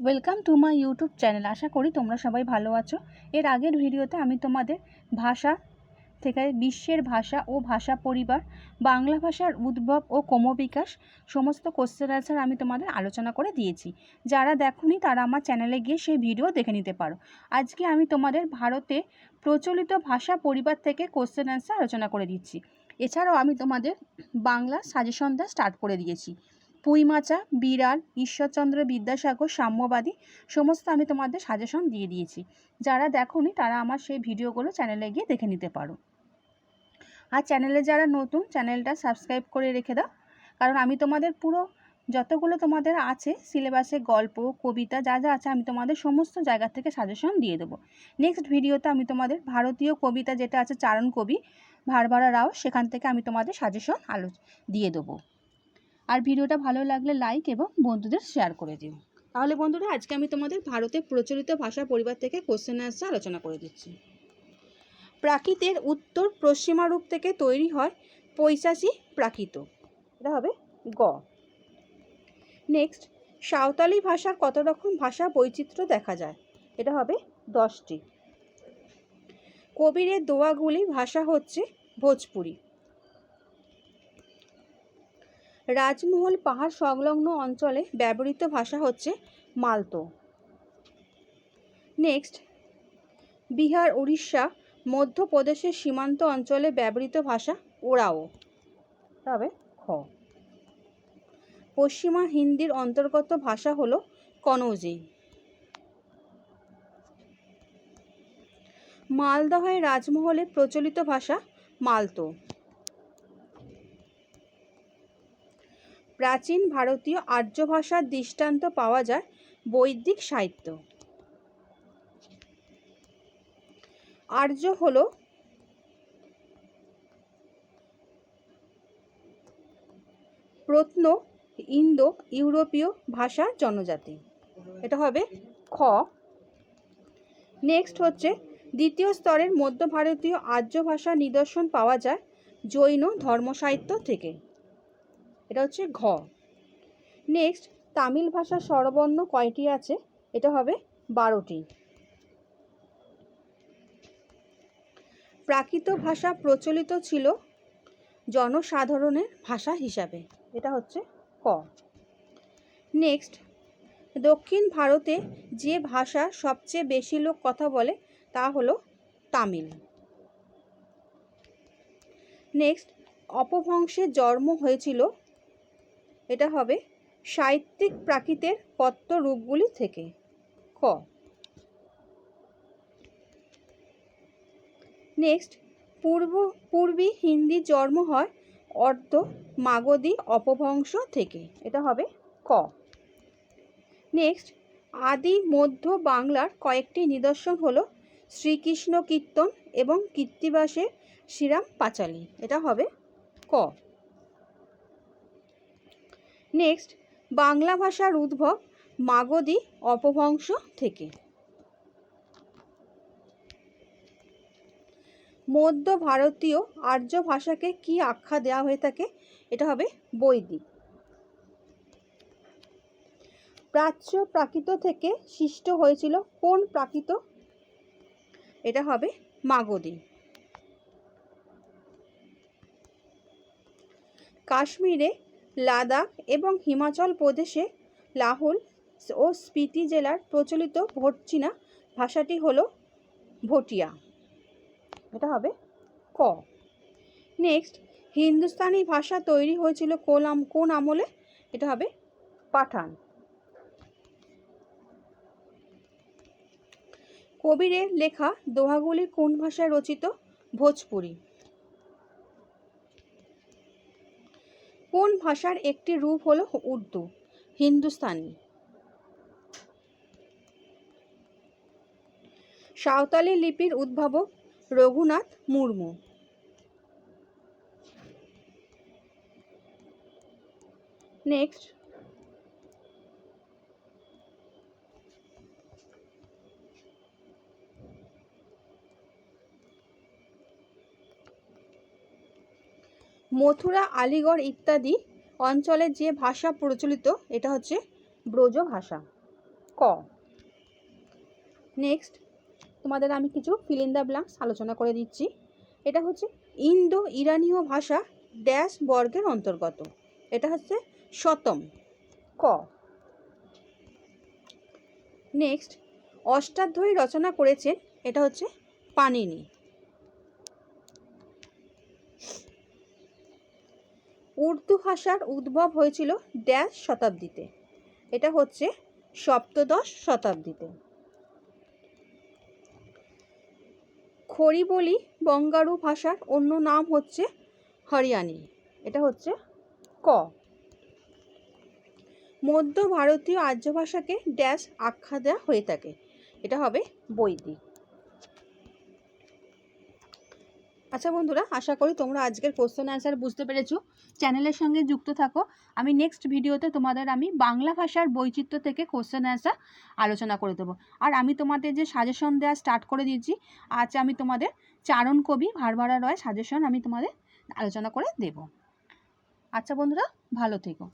Welcome to my YouTube channel আশা করি তোমরা সবাই ভালো আছো। এর আগের ভিডিওতে আমি তোমাদের ভাষা থেকে বিশ্বের ভাষা ও ভাষা পরিবার, বাংলা ভাষার উদ্ভব ও ক্রমবিকাশ সমস্ত কোশ্চেন অ্যান্সার আমি তোমাদের আলোচনা করে দিয়েছি। যারা দেখোনি তারা আমার চ্যানেলে গিয়ে সেই ভিডিও দেখে নিতে পারো। আজকে আমি তোমাদের ভারতে প্রচলিত ভাষা পরিবার থেকে কোশ্চেন অ্যান্সার আলোচনা করে দিচ্ছি। এছাড়াও আমি তোমাদের বাংলা সাজেশন দেওয়া স্টার্ট করে দিয়েছি। পুইমাচা, বিড়াল, ঈশ্বরচন্দ্র বিদ্যাসাগর, সাম্যবাদী, সমস্ত আমি তোমাদের সাজেশন দিয়ে দিয়েছি। যারা দেখোনি, তারা আমার সেই ভিডিওগুলো চ্যানেলে গিয়ে দেখে নিতে পারো। আর চ্যানেলে যারা নতুন চ্যানেলটা সাবস্ক্রাইব করে রেখে দাও। কারণ আমি তোমাদের পুরো যতগুলো তোমাদের আছে সিলেবাসে গল্প, কবিতা, যা যা আছে, আমি তোমাদের সমস্ত জায়গা থেকে সাজেশন দিয়ে দেবো। নেক্সট ভিডিওতে আমি তোমাদের ভারতীয় কবিতা যেটা আছে, চারণ কবি, ভারভারা রাও, সেখান থেকে আমি তোমাদের সাজেশন আলো দিয়ে দেবো। আর ভিডিওটা ভালো লাগলে লাইক এবং বন্ধুদের শেয়ার করে দিও। তাহলে বন্ধুরা, আজকে আমি তোমাদের ভারতের প্রচলিত ভাষা পরিবার থেকে কোশ্চেন অ্যান্সার আলোচনা করে দিচ্ছি। প্রাকৃতের উত্তর পশ্চিমা রূপ থেকে তৈরি হয় পৈশাচী প্রাকৃত। এটা হবে গ। নেক্সট সাঁওতালি ভাষার কত রকম ভাষা বৈচিত্র্য দেখা যায়? এটা হবে দশটি। কবিরের দোয়াগুলি ভাষা হচ্ছে ভোজপুরি। রাজমহল পাহাড় সংলগ্ন অঞ্চলে ব্যবহৃত ভাষা হচ্ছে মালতো। নেক্সট, বিহার, উড়িষ্যা, মধ্যপ্রদেশের সীমান্ত অঞ্চলে ব্যবহৃত ভাষা ওরাও তবে খ, পশ্চিমা হিন্দির অন্তর্গত ভাষা হল কনৌজি। মালদহের রাজমহলে প্রচলিত ভাষা মালতো। প্রাচীন ভারতীয় আর্য ভাষার দৃষ্টান্ত পাওয়া যায় বৈদিক সাহিত্য। আর্য হল প্রত্ন ইন্দো ইউরোপীয় ভাষা জনজাতি। এটা হবে খ। নেক্সট হচ্ছে দ্বিতীয় স্তরের মধ্য ভারতীয় আর্য ভাষার নিদর্শন পাওয়া যায় জৈন ধর্মসাহিত্য থেকে। এটা হচ্ছে ঘ। নেক্সট তামিল ভাষার স্বরবর্ণ কয়টি আছে? এটা হবে বারোটি। প্রাকৃত ভাষা প্রচলিত ছিল জনসাধারণের ভাষা হিসাবে। এটা হচ্ছে ক। নেক্সট দক্ষিণ ভারতে যে ভাষা সবচেয়ে বেশি লোক কথা বলে তা হলো তামিল। নেক্সট অপভ্রংশের জন্ম হয়েছিল এটা হবে সাহিত্যিক প্রাকৃতের পত্র রূপগুলি থেকে। ক নেক্সট পূর্ব, পূর্বী হিন্দি জন্ম হয় অর্ধ মাগধী অপভ্রংশ থেকে। এটা হবে ক। নেক্সট আদি মধ্য বাংলার কয়েকটি নিদর্শন হলো শ্রীকৃষ্ণ কীর্তন এবং কীর্তিবাসের শ্রীরাম পাঁচালী। এটা হবে ক। নেক্সট বাংলা ভাষার উদ্ভব মাগধী অপভ্রংশ থেকে। মধ্য ভারতীয় আর্য ভাষাকে কি আখ্যা দেওয়া হয়ে থাকে? এটা হবে বৈদিক। প্রাচ্য প্রাকৃত থেকে সৃষ্ট হয়েছিল কোন প্রাকৃত? এটা হবে মাগধী। কাশ্মীরে লাদাখ এবং হিমাচল প্রদেশে লাহুল ও স্পিতি জেলার প্রচলিত ভোটচিনা ভাষাটি হল ভটিয়া। এটা হবে ক। নেক্সট হিন্দুস্তানি ভাষা তৈরি হয়েছিল কোন আম, কোন আমলে? এটা হবে পাঠান। কবিরের লেখা দোহাগুলি কোন ভাষায় রচিত? ভোজপুরি কোন ভাষার একটি রূপ হলো উর্দু, হিন্দুস্তানি। সাঁওতালি লিপির উদ্ভাবক রঘুনাথ মুর্মু। নেক্সট মথুরা, আলিগড় ইত্যাদি অঞ্চলে যে ভাষা প্রচলিত, এটা হচ্ছে ব্রজ ভাষা। ক। নেক্সট তোমাদের আমি কিছু ফিল ইন আলোচনা করে দিচ্ছি। এটা হচ্ছে ইন্দো ইরানীয় ভাষা ড্যাশ বর্গের অন্তর্গত। এটা হচ্ছে শতম। ক। নেক্সট অষ্টাধ্যায়ী রচনা করেছেন, এটা হচ্ছে পানিনি। উর্দু ভাষার উদ্ভব হয়েছিল ড্যাশ শতাব্দীতে। এটা হচ্ছে সপ্তদশ শতাব্দীতে। খড়িবলি বঙ্গারু ভাষার অন্য নাম হচ্ছে হরিয়ানি। এটা হচ্ছে ক। মধ্য ভারতীয় আর্য ভাষাকে ড্যাশ আখ্যা দেওয়া হয়ে থাকে। এটা হবে বৈদিক। আচ্ছা বন্ধুরা, আশা করি তোমরা আজকের কোশ্চেন অ্যান্সার বুঝতে পেরেছ। চ্যানেলের সঙ্গে যুক্ত থাকো। আমি নেক্সট ভিডিওতে তোমাদের আমি বাংলা ভাষার বৈচিত্র্য থেকে কোশ্চেন অ্যান্সার আলোচনা করে দেবো। আর আমি তোমাদের যে সাজেশন দেওয়া স্টার্ট করে দিয়েছি, আজ আমি তোমাদের চারণ কবি ভারভারা রয় সাজেশন আমি তোমাদের আলোচনা করে দেব। আচ্ছা বন্ধুরা, ভালো থেকো।